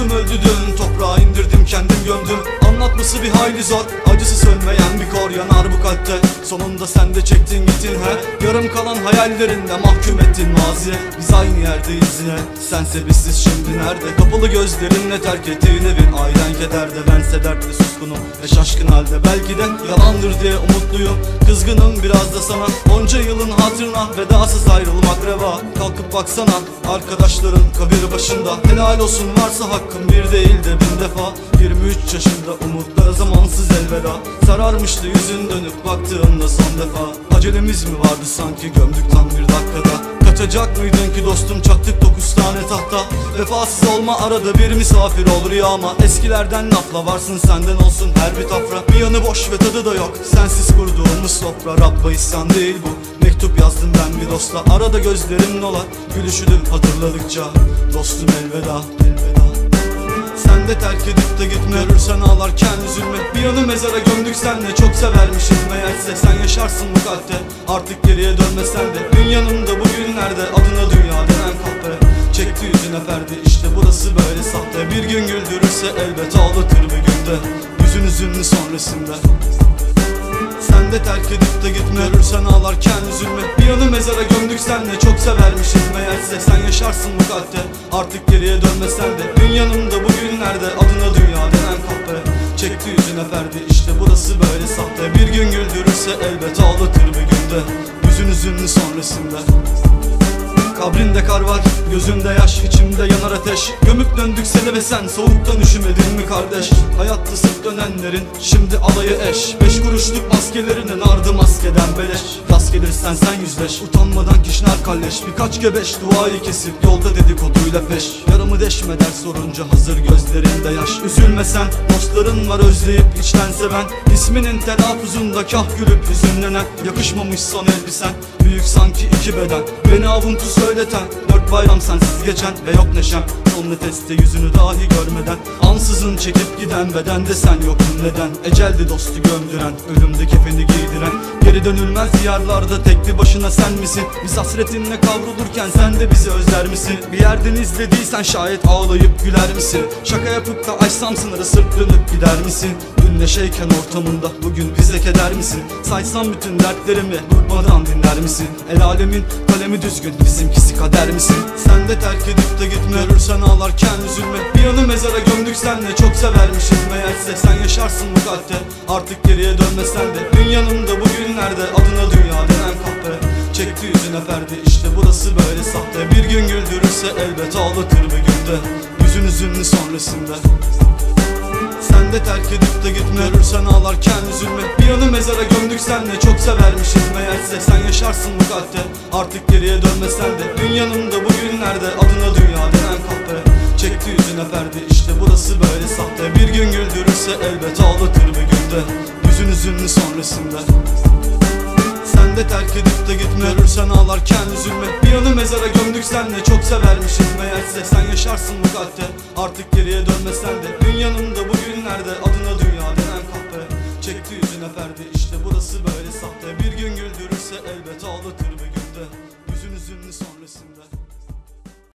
Dostum öldü dün. Toprağa indirdim kendim gömdüm Anlatması bir hayli zor. Acısı sönmeyen bir kor yanar bu kalpte. Sonunda sen de çektin gittin he. Yarım kalan hayallerinle mahkum ettin maziye. Biz aynı yerdeyiz yine. Sense bizsiz şimdi nerede? Kapalı gözlerinle terk ettiğin evin Ailen kederde. Bense dertli suskunum Ve şaşkın halde. Belki de yalandır diye umutluyum. Kızgınım biraz da sana. Onca yılın hatırına vedasız ayrılmak reva. Kalkıp baksana arkadaşların kabir başında. Helal olsun varsa hakkım bir değil de bin defa. 23 yaşında umutlara zamansız elveda. Sararmıştı yüzün dönüp baktığında son defa. Acelemiz mi vardı sanki gömdük tam bir dakikada? Kaçacak mıydın ki dostum çaktık dokuz tane tahta? Vefasız olma arada bir misafir ol rüyama Eskilerden lafla varsın senden olsun her bir tafra. Bir yanı boş ve tadı da yok sensiz kurduğumuz sofra. Rabba isyan değil bu mektup yazdım ben bir dosta. Arada gözlerim dolar gülüşünü hatırladıkça Dostum elveda de terk edip de gitme Görürsen ağlarken üzülme. Bir yanı mezara gömdük senle Çok severmişiz. Meğerse Sen yaşarsın bu kalpte Artık geriye dönmesen de. Gün yanımda bugünlerde Adına dünya denen kahpe. Çekti yüzüne ferdi işte burası böyle sahte. Bir gün güldürürse elbet ağlatır bir günde. Yüzün üzünlü son resimde sen de terk edip de gitme Görürsen ağlarken üzülme. Bir yanı mezara gömdük senle Çok severmişiz. Meğerse Sen yaşarsın bu kalpte Artık geriye dönmesen de. Gün yanımda bugünlerde Adına dünya denen kahpe. Çekti yüzüne ferdi işte burası böyle sahte. Bir gün güldürürse elbet ağlatır bir günde. Yüzün üzünlü son resimde Kabrinde kar var, gözünde yaş, içimde yanar ateş. Gömüp döndük seni ve sen, soğuktan üşümedin mi kardeş? Hayatta sık dönenlerin, şimdi alayı eş. Beş kuruşluk maskelerinin ardı maskeden beleş. Rast gelirsen sen yüzleş, utanmadan kişner kalleş. Birkaç gebeş duayı kesip yolda dedikoduyla peş. Yaramı deşme ders sorunca hazır gözlerinde yaş. Üzülme sen, dostların var özleyip içten seven. İsminin telaffuzunda kah gülüp hüzünlenen. Yakışmamış son elbisen, büyük sanki iki beden. Beni avuntu söyleten Dört bayram sensiz geçen ve yok neşem. Son nefeste yüzünü dahi görmeden Ansızın çekip giden bedende sen yokun neden? Eceldi dostu gömdüren Ölümde kefeni giydiren. Geri dönülmez diyarlarda tek bir başına sen misin? Biz hasretinle kavrulurken sen de bizi özler misin? Bir yerden izlediysen şayet ağlayıp güler misin? Şaka yapıp da açsam sınırı sırt dönüp gider misin Dün neşeyken ortamında bugün bize keder misin? Saysam bütün dertlerimi bıkmadan dinler misin? El alemin kalemi düzgün bizimkisi kader misin? Sen de terk edip de gitme Görürsen ağlarken üzülme. Bir yanı mezara gömdük senle Çok severmişiz. Meğerse Sen yaşarsın bu kalpte Artık geriye dönmesen de. Gün yanımda bugünlerde Adına dünya denen kahpe. Çekti yüzüne ferdi işte burası böyle sahte. Bir gün güldürürse elbet ağlatır bir günde. Yüzün üzünlü son resimde sen de terk edip de gitme. Görürsen ağlarken üzülme. Bir yanı mezara gömdük senle Çok severmişiz meğerse. Sen yaşarsın bu kalpte Artık geriye dönmesen de. Gün yanımda bugünlerde Adına dünya denen kahpe. Çekti yüzüne ferdi. İşte burası böyle sahte. Bir gün güldürürse elbet ağlatır bir günde. Yüzün üzünlü son resimde sen de terk edip de gitme. Görürsen ağlarken üzülme. Bir yanı mezara gömdük senle Çok severmişiz. Meğerse Sen yaşarsın bu kalpte. Artık geriye dönmesen de. Gün yanımda bugünlerde Adına dünya denen kahpe. Çekti yüzüne ferdi işte burası böyle sahte. Bir gün güldürürse elbet ağlatır bir günde. Yüzün üzünlü son resimde